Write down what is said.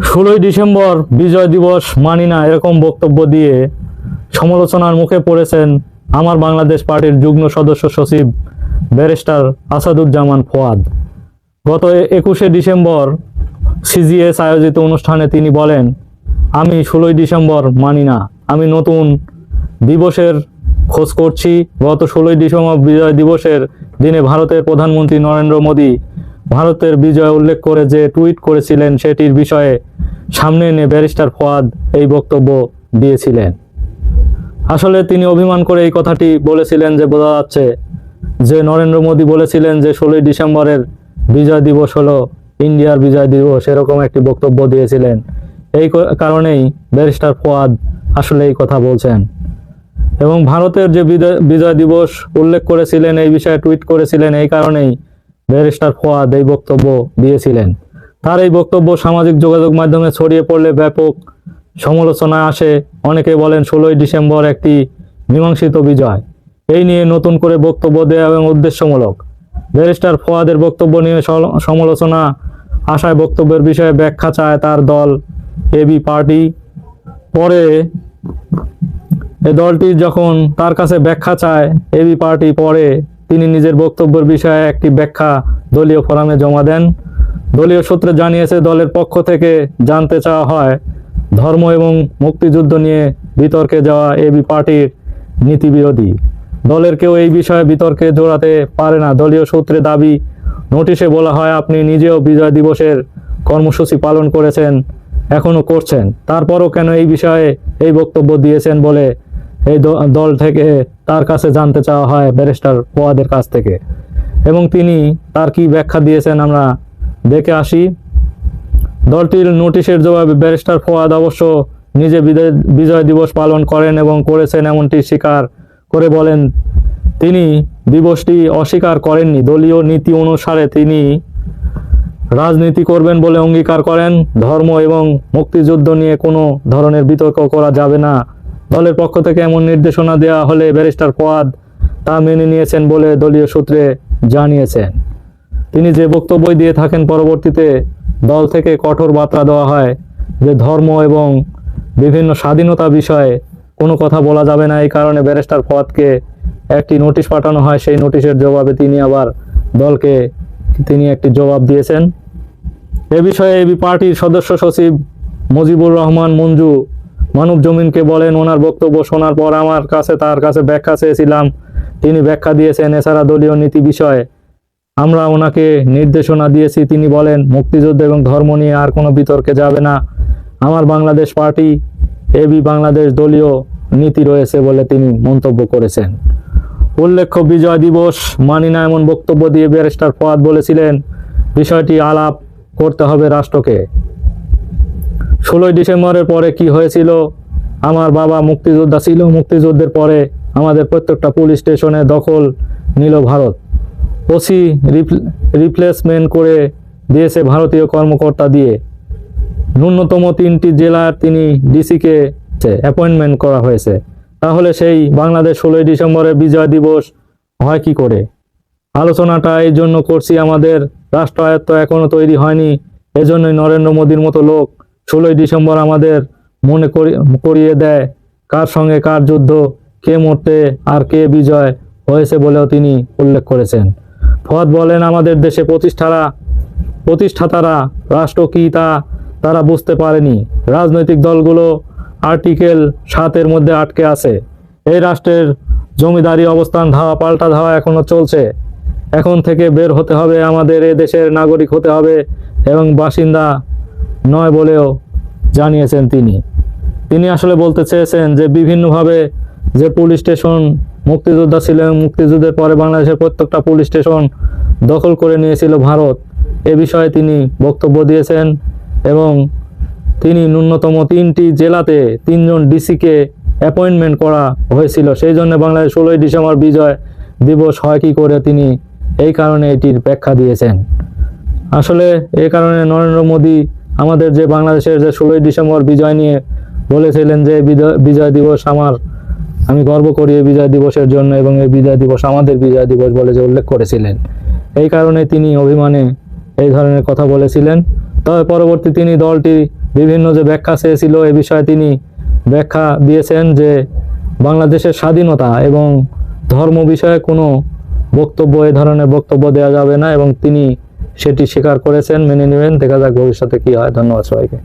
ষোলোই ডিসেম্বর বিজয় দিবস মানি না এরকম বক্তব্য দিয়ে সমালোচনার মুখে পড়েছেন আমার বাংলাদেশ পার্টির যুগ্ম সদস্য সচিব ব্যারিস্টার আসাদুজ্জামান ফোয়াদ। গত একুশে ডিসেম্বর সিজিএস আয়োজিত অনুষ্ঠানে তিনি বলেন, আমি ষোলোই ডিসেম্বর মানি না, আমি নতুন দিবসের খোঁজ করছি। গত ষোলোই ডিসেম্বর বিজয় দিবসের দিনে ভারতের প্রধানমন্ত্রী নরেন্দ্র মোদী ভারতের বিজয় উল্লেখ করে যে টুইট করেছিলেন সেটির বিষয়ে সামনে এনে ব্যারিস্টার ফোয়াদ এই বক্তব্য দিয়েছিলেন। আসলে তিনি অভিমান করে এই কথাটি বলেছিলেন যে বোঝা যাচ্ছে যে নরেন্দ্র মোদী বলেছিলেন যে ষোলোই ডিসেম্বরের বিজয় দিবস হলো ইন্ডিয়ার বিজয় দিবস, এরকম একটি বক্তব্য দিয়েছিলেন। এই কারণেই ব্যারিস্টার ফোয়াদ আসলে এই কথা বলছেন। এবং ভারতের যে বিজয়- দিবস উল্লেখ করেছিলেন, এই বিষয়ে টুইট করেছিলেন, এই কারণেই ব্যারিস্টার ফোয়াদ এই বক্তব্য দিয়েছিলেন। তার এই বক্তব্য সামাজিক যোগাযোগ মাধ্যমে ছড়িয়ে পড়লে ব্যাপক সমালোচনা আসে। অনেকে বলেন, ষোলোই ডিসেম্বর একটি মীমাংসিত বিজয়। এই নিয়ে নতুন করে বক্তব্য দেওয়া এবং উদ্দেশ্যমূলক। ব্যারিস্টার ফোয়াদের বক্তব্য নিয়ে সমালোচনা আশায় বক্তব্যের বিষয়ে ব্যাখ্যা চায় তার দল এবি পার্টি। পরে এ দলটি যখন তার কাছে ব্যাখ্যা চায় এবি পার্টি, পরে তিনি নিজের বক্তব্যের বিষয়ে একটি ব্যাখ্যা দলীয় ফোরামে জমা দেন। দলীয় সূত্রে জানিয়েছে, দলের পক্ষ থেকে জানতে চাওয়া হয়, ধর্ম এবং মুক্তিযুদ্ধ নিয়ে বিতর্কে যাওয়া এবি পার্টির নীতিবিরোধী। দলের কেউ এই বিষয়ে বিতর্কে জড়াতে পারে না। দলীয় সূত্রে দাবি, নোটিশে বলা হয়, আপনি নিজেও বিজয় দিবসের কর্মসূচি পালন করেছেন, এখনও করছেন। তারপরও কেন এই বিষয়ে এই বক্তব্য দিয়েছেন বলে এই দল থেকে তার কাছে জানতে চাওয়া হয় ব্যারিস্টার পোয়াদের কাছ থেকে। এবং তিনি তার কি ব্যাখ্যা দিয়েছেন আমরা দেখে আসি। দলটির নোটিশের জবাবে ব্যারিস্টার ফোয়াদ অবশ্য নিজে বিজয় দিবস পালন করেন এবং করেছেন এমনটি স্বীকার করে বলেন, তিনি দিবসটি অস্বীকার করেননি। দলীয় নীতি অনুসারে তিনি রাজনীতি করবেন বলে অঙ্গীকার করেন। ধর্ম এবং মুক্তিযুদ্ধ নিয়ে কোনো ধরনের বিতর্ক করা যাবে না। দলের পক্ষ থেকে এমন নির্দেশনা দেওয়া হলে ব্যারিস্টার ফোয়াদ তা মেনে নিয়েছেন বলে দলীয় সূত্রে জানিয়েছেন। তিনি যে বক্তব্য দিয়ে থাকেন পরবর্তীতে, দল থেকে কঠোর বার্তা দেওয়া হয় যে ধর্ম এবং বিভিন্ন স্বাধীনতা বিষয়ে কোনো কথা বলা যাবে না। এই কারণে ব্যারিস্টার ফওয়াদকে একটি নোটিশ পাঠানো হয়। সেই নোটিশের জবাবে তিনি আবার দলকে, তিনি একটি জবাব দিয়েছেন। এ বিষয়ে এবি পার্টির সদস্য সচিব মুজিবুর রহমান মঞ্জু মানব জমিনকে বলেন, ওনার বক্তব্য শোনার পর আমার কাছে তার কাছে ব্যাখ্যা চেয়েছিলাম। তিনি ব্যাখ্যা দিয়েছেন এছাড়া দলীয় নীতি বিষয়ে। আমরা ওনাকে নির্দেশনা দিয়েছি, তিনি বলেন, মুক্তিযুদ্ধ এবং ধর্ম নিয়ে আর কোনো বিতর্কে যাবে না। আমার বাংলাদেশ পার্টি এবি বাংলাদেশ দলীয় নীতি রয়েছে বলে তিনি মন্তব্য করেছেন। উল্লেখ্য, বিজয় দিবস মানি না এমন বক্তব্য দিয়ে ব্যারিস্টার ফোয়াদ বলেছিলেন, বিষয়টি আলাপ করতে হবে রাষ্ট্রকে। ষোলোই ডিসেম্বরের পরে কি হয়েছিল? আমার বাবা মুক্তিযোদ্ধা ছিল। মুক্তিযুদ্ধের পরে আমাদের প্রত্যেকটা পুলিশ স্টেশনে দখল নিল ভারত। ওসি রিপ্লেসমেন্ট করে দিয়েছে ভারতীয় কর্মকর্তা দিয়ে। ন্যূনতম তিনটি জেলার তিনি ডিসিকে অ্যাপয়েন্টমেন্ট করা হয়েছে। তাহলে সেই বাংলাদেশ ষোলোই ডিসেম্বরের বিজয় দিবস হয় কি করে? আলোচনাটা এই জন্য করছি, আমাদের রাষ্ট্রায়ত্ত এখনও তৈরি হয়নি। এজন্যই নরেন্দ্র মোদীর মতো লোক ষোলোই ডিসেম্বর আমাদের মনে করি- করিয়ে দেয় কার সঙ্গে কার যুদ্ধ, কে মরতে আর কে বিজয় হয়েছে বলেও তিনি উল্লেখ করেছেন। ফদ বলেন, আমাদের দেশে প্রতিষ্ঠারা, প্রতিষ্ঠাতারা, রাষ্ট্র কি তা তারা বুঝতে পারেনি। রাজনৈতিক দলগুলো আর্টিকেল সাতের মধ্যে আটকে আছে। এই রাষ্ট্রের জমিদারি অবস্থান ধাওয়া পাল্টা ধাওয়া এখনও চলছে। এখন থেকে বের হতে হবে আমাদের এ দেশের নাগরিক হতে হবে এবং বাসিন্দা নয় বলেও জানিয়েছেন তিনি। তিনি আসলে বলতে চেয়েছেন যে বিভিন্নভাবে যে পুলিশ স্টেশন মুক্তিযোদ্ধা ছিলেন মুক্তিযুদ্ধের পরে বাংলাদেশের প্রত্যেকটা পুলিশ স্টেশন দখল করে নিয়েছিল ভারত, এ বিষয়ে তিনি বক্তব্য দিয়েছেন এবং তিনি ন্যূনতম তিনটি জেলাতে তিনজন ডিসিকে অ্যাপয়েন্টমেন্ট করা হয়েছিল। সেই জন্য বাংলাদেশ ষোলোই ডিসেম্বর বিজয় দিবস হয় কি করে তিনি এই কারণে এটির ব্যাখ্যা দিয়েছেন। আসলে এই কারণে নরেন্দ্র মোদী আমাদের যে বাংলাদেশের যে ষোলোই ডিসেম্বর বিজয় নিয়ে বলেছিলেন যে বিজয় দিবস আমার আমি গর্ব করি এই বিজয় দিবসের জন্য এবং এই বিজয় দিবস আমাদের বিজয় দিবস বলে যে উল্লেখ করেছিলেন। এই কারণে তিনি অভিমানে এই ধরনের কথা বলেছিলেন। তবে পরবর্তী তিনি দলটি বিভিন্ন যে ব্যাখ্যা চেয়েছিল এ বিষয়ে তিনি ব্যাখ্যা দিয়েছেন যে বাংলাদেশের স্বাধীনতা এবং ধর্ম বিষয়ে কোনো বক্তব্য এ ধরনের বক্তব্য দেওয়া যাবে না এবং তিনি সেটি স্বীকার করেছেন মেনে নেবেন দেখা যাক ভবিষ্যতে কি হয়। ধন্যবাদ সবাইকে।